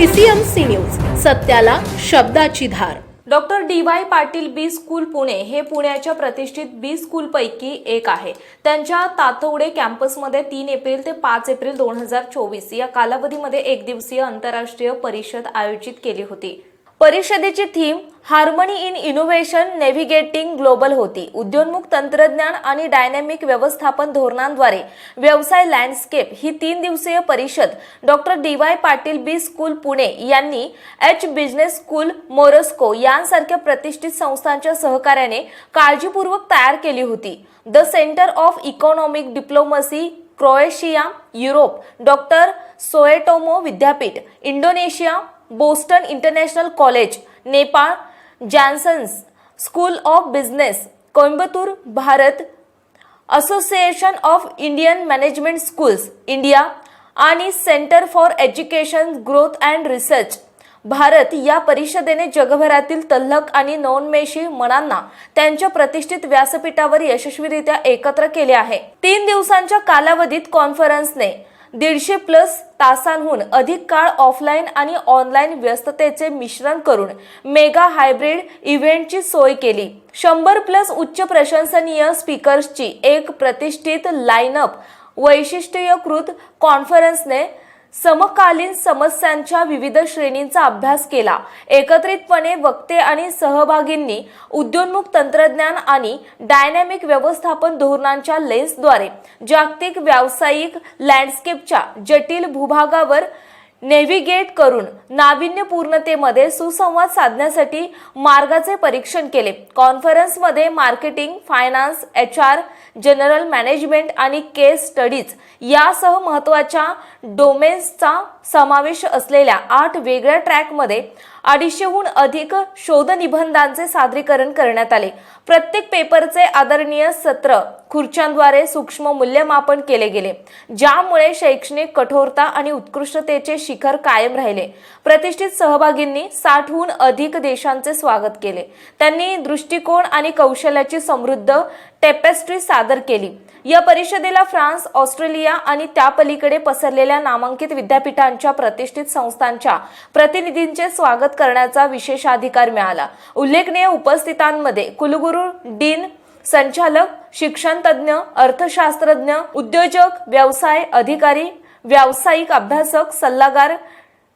PCMC news सत्याला शब्दाची धार. Doctor D Y Patil B school Pune हे पुण्याच्या प्रतिष्ठित बी स्कूलपैकी एक आहे. त्यांच्या तातवडे कॅम्पसमध्ये तीन एप्रिल ते पाच एप्रिल दोन हजार चोवीस या कालावधीमध्ये एक दिवसीय आंतरराष्ट्रीय परिषद आयोजित केली होती. परिषदेची theme harmony in innovation navigating global होती. उद्योन्मुख तंत्रज्ञान आणि डायनॅमिक व्यवस्थापन धोरणांद्वारे व्यवसाय लँडस्केप ही तीन दिवसीय परिषद doctor D Y Patil B school Pune यांनी एच बिझनेस स्कूल मोरस्को यांसारख्या प्रतिष्ठित संस्थांच्या सहकार्याने काळजीपूर्वक तयार केली होती. The centre of economic diplomacy Croatia Europe doctor Soetomo विद्यापीठ Indonesia Boston international college Nepal Jansons school of business Coimbatore Bharat association of Indian management schools India आणि centre for education growth and research. Bharat या परिषदेने जगभरातील तल्लक आणि नवोन्मेषी मनांना त्यांच्या प्रतिष्ठित व्यासपीठावर यशस्वीरित्या एकत्र केले आहे. तीन दिवसांच्या कालावधीत कॉन्फरन्सने दीडशे प्लस तासांहून अधिक काळ ऑफलाईन आणि ऑनलाईन व्यस्ततेचे मिश्रण करून मेगा हायब्रिड इव्हेंटची सोय केली. शंभर प्लस उच्च प्रशंसनीय स्पीकर्सची एक प्रतिष्ठित लाईनअप वैशिष्ट्यीकृत कॉन्फरन्सने समकालीन समस्यांच्या विविध श्रेणींचा अभ्यास केला. एकत्रितपणे वक्ते आणि सहभागींनी उद्योन्मुख तंत्रज्ञान आणि डायनॅमिक व्यवस्थापन धोरणांच्या लेन्सद्वारे जागतिक व्यावसायिक लँडस्केपच्या जटिल भूभागावर नेव्हिगेट करून नाविन्यपूर्णतेमध्ये सुसंवाद साधण्यासाठी मार्गाचे परीक्षण केले. कॉन्फरन्समध्ये marketing finance H R general management आणि केस स्टडीज यासह महत्त्वाच्या डोमेन्सचा समावेश असलेल्या आठ वेगळ्या ट्रॅकमध्ये अडीचशेहून अधिक शोध निबंधांचे सादरीकरण करण्यात आले. प्रत्येक पेपरचे आदरणीय सत्र खुर्च्यांद्वारे सूक्ष्म मूल्यमापन केले गेले ज्यामुळे शैक्षणिक कठोरता आणि उत्कृष्टतेचे शिखर कायम राहिले. प्रतिष्ठित सहभागींनी साठहून अधिक देशांचे स्वागत केले. त्यांनी दृष्टिकोन आणि कौशल्याची समृद्ध टेपेस्ट्री सादर केली. या परिषदेला फ्रान्स ऑस्ट्रेलिया आणि त्यापलीकडे पसरलेल्या नामांकित संस्थांच्या प्रतिष्ठित संस्थांच्या प्रतिनिधींचे स्वागत करण्याचा विशेषाधिकार मिळाला. उल्लेखनीय उपस्थितांमध्ये कुलगुरू डीन संचालक शिक्षणतज्ञ अर्थशास्त्रज्ञ उद्योजक व्यवसाय अधिकारी व्यावसायिक अभ्यासक सल्लागार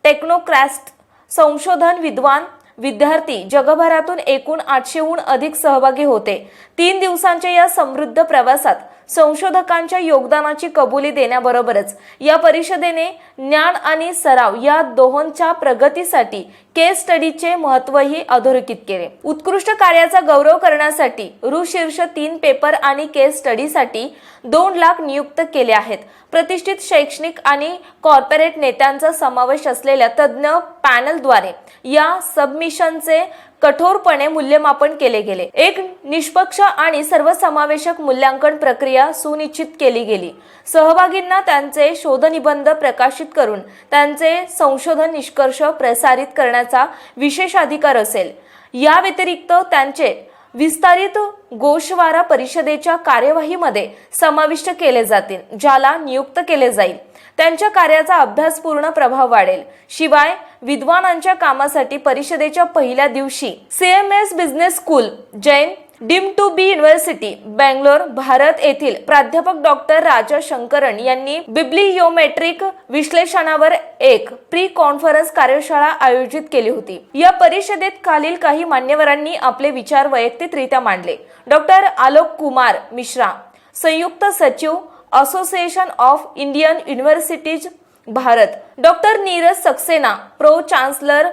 टेक्नोक्रॅस्ट संशोधन विद्वान विद्यार्थी जगभरातून एकूण आठशेहून अधिक सहभागी होते. तीन दिवसांच्या या समृद्ध प्रवासात संशोधकांच्या योगदानाची कबुली देण्याबरोबरच या परिषदेने ज्ञान आणि सराव या दोहोंच्या प्रगतीसाठी केस स्टडीचे महत्वही अधोरेखित केले. उत्कृष्ट कार्याचा गौरव करण्यासाठी ऋशीर्ष तीन पेपर आणि केस स्टडीसाठी दोन लाख नियुक्त केले आहेत. प्रतिष्ठित शैक्षणिक आणि कॉर्पोरेट नेत्यांचा समावेश असलेल्या तज्ज्ञ पॅनलद्वारे या सबमिशनचे कठोरपणे मूल्यमापन केले गेले. एक निष्पक्ष आणि सर्वसमावेशक मूल्यांकन प्रक्रिया सुनिश्चित केली गेली. सहभागींना त्यांचे शोधनिबंध प्रकाशित करून त्यांचे संशोधन निष्कर्ष प्रसारित करण्याचा विशेष अधिकार असेल. या व्यतिरिक्त त्यांचे विस्तारित गोषवारा परिषदेच्या कार्यवाहीमध्ये समाविष्ट केले जातील ज्याला नियुक्त केले जाईल. त्यांच्या कार्याचा अभ्यासपूर्ण प्रभाव वाढेल. शिवाय विद्वानांच्या कामासाठी परिषदेच्या पहिल्या दिवशी CMS business school Jain deemed to be university Bangalore Bharat येथील प्राध्यापक डॉक्टर राजा शंकरन यांनी बिब्लियोमेट्रिक विश्लेषणावर एक प्री कॉन्फरन्स कार्यशाळा आयोजित केली होती. या परिषदेत खालील काही मान्यवरांनी आपले विचार वैयक्तिकरित्या मांडले. डॉक्टर आलोक कुमार मिश्रा संयुक्त सचिव association of Indian universities Bharat doctor Neeraj Saxena pro chancellor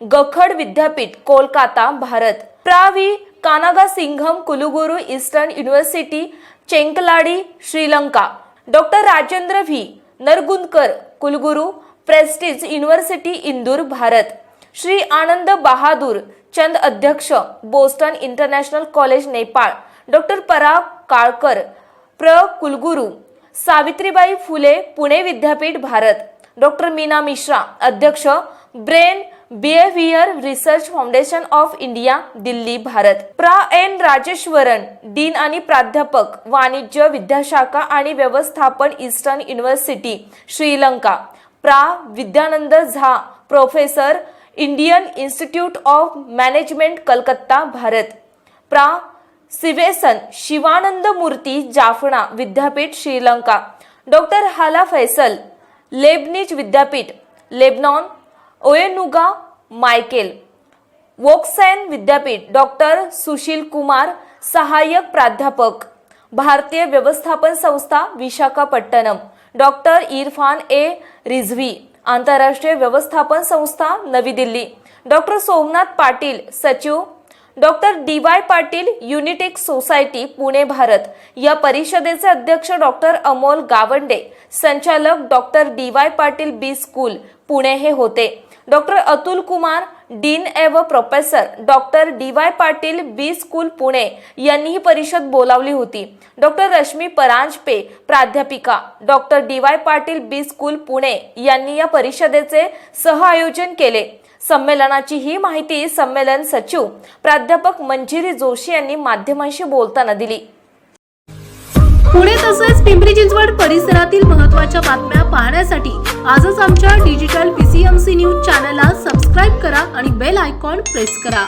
गखड विद्यापीठ कोलकाता भारत प्रावी कानागा Singham कुलुगुरू eastern university Chenkalady Sri Lanka doctor Rajendra V Nargundkar कुलगुरू प्रेस्टिज युनिव्हर्सिटी इंदूर भारत श्री आनंद बहादूर चंद अध्यक्ष Boston international college Nepal doctor Parag Kalkar प्र. कुलगुरू सावित्रीबाई फुले पुणे विद्यापीठ भारत. डॉक्टर मीना मिश्रा अध्यक्ष brain behaviour research foundation of India Delhi Bharat. प्रा. N. Rajeshwaran dean आणि प्राध्यापक वाणिज्य विद्याशाखा आणि व्यवस्थापन ईस्टर्न युनिव्हर्सिटी श्रीलंका. प्रा. Vidyanand Jha professor Indian Institute of Management Calcutta Bharat. प्रा. सिवेसन शिवानंद मूर्ती जाफना विद्यापीठ Sri Lanka. Doctor Hala Faisal Lebanese विद्यापीठ लेबनॉन ओएनुगा मायकेल. वोक्सॅन विद्यापीठ डॉक्टर सुशील कुमार सहाय्यक प्राध्यापक. भारतीय व्यवस्थापन संस्था Visakhapatnam. Doctor Irfan A. Rizvi. आंतरराष्ट्रीय व्यवस्थापन संस्था नवी दिल्ली. डॉक्टर सोमनाथ पाटील सचिव doctor D Y Patil unitech society Pune Bharat. या परिषदेचे अध्यक्ष डॉक्टर अमोल गावंडे संचालक doctor D Y Patil B school Pune हे होते. डॉक्टर अतुल कुमार डीन एव professor doctor D Y Patil B school Pune. यांनी ही परिषद बोलावली होती. डॉक्टर रश्मी परांजपे प्राध्यापिका. Doctor D Y Patil B school Pune यांनी या परिषदेचे सहआयोजन केले. संमेलनाची ही माहिती संमेलन सचिव प्राध्यापक मंजिरी जोशी यांनी माध्यमांशी बोलताना दिली. पुणे तसेच पिंपरी चिंचवड परिसरातील महत्त्वाच्या बातम्या पाहण्यासाठी आजच आमच्या डिजिटल पीसीएमसी न्यूज चॅनलला सबस्क्राईब करा आणि बेल आयकॉन प्रेस करा.